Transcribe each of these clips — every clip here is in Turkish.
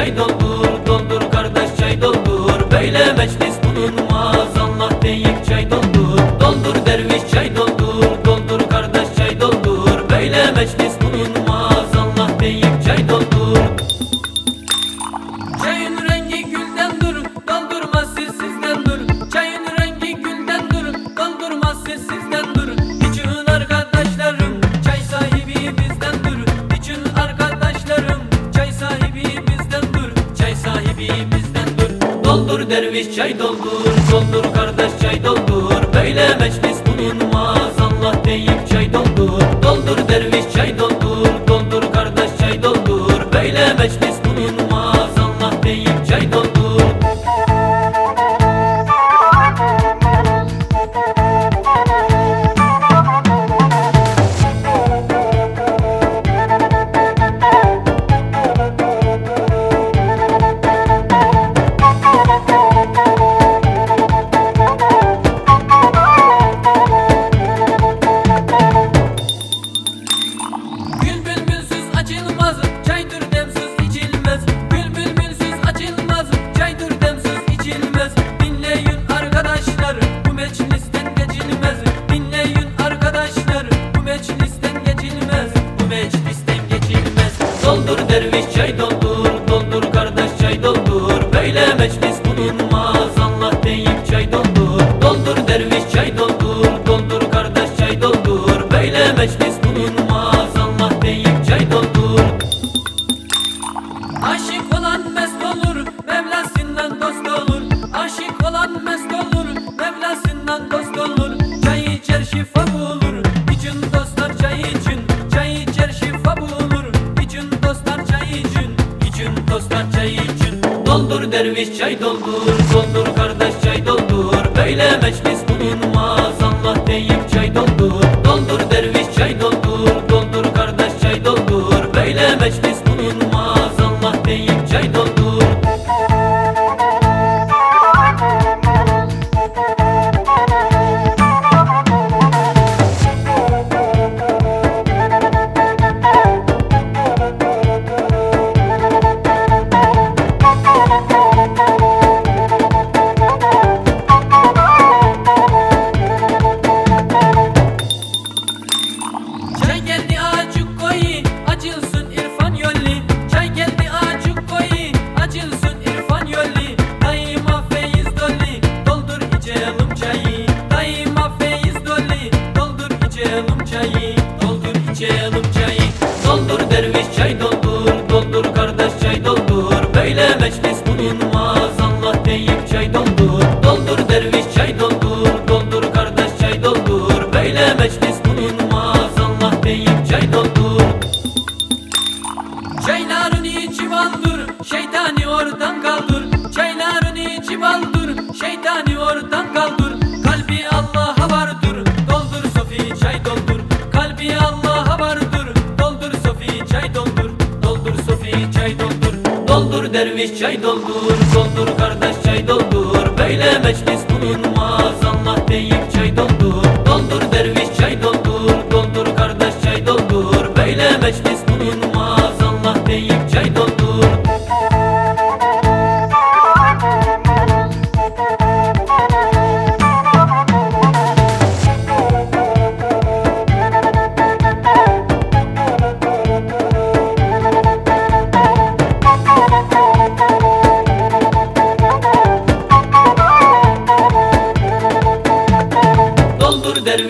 Çay doldur doldur kardeş çay doldur. Böyle meclis bulunmaz Allah deyip çay doldur. Doldur derviş çay doldur doldur derviş çay doldur. Doldur kardeş çay doldur. Böyle meclis bulunmaz. Oh. Şeytani oradan kaldır. Kalbi Allah'a vardır. Doldur Sofi çay doldur. Kalbi Allah'a vardır. Doldur Sofi çay doldur. Doldur Sofi çay doldur. Doldur derviş çay doldur. Doldur kardeş çay doldur. Böyle meclis bulunmaz. Allah deyip çay doldur. Doldur derviş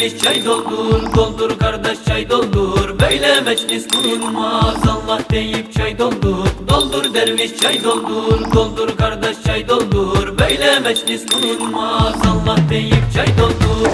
derviş çay doldur Doldur kardeş çay doldur. Böyle meclis bulunmaz Allah deyip çay doldur. Doldur derviş çay doldur Doldur kardeş çay doldur. Böyle meclis bulunmaz Allah deyip çay doldur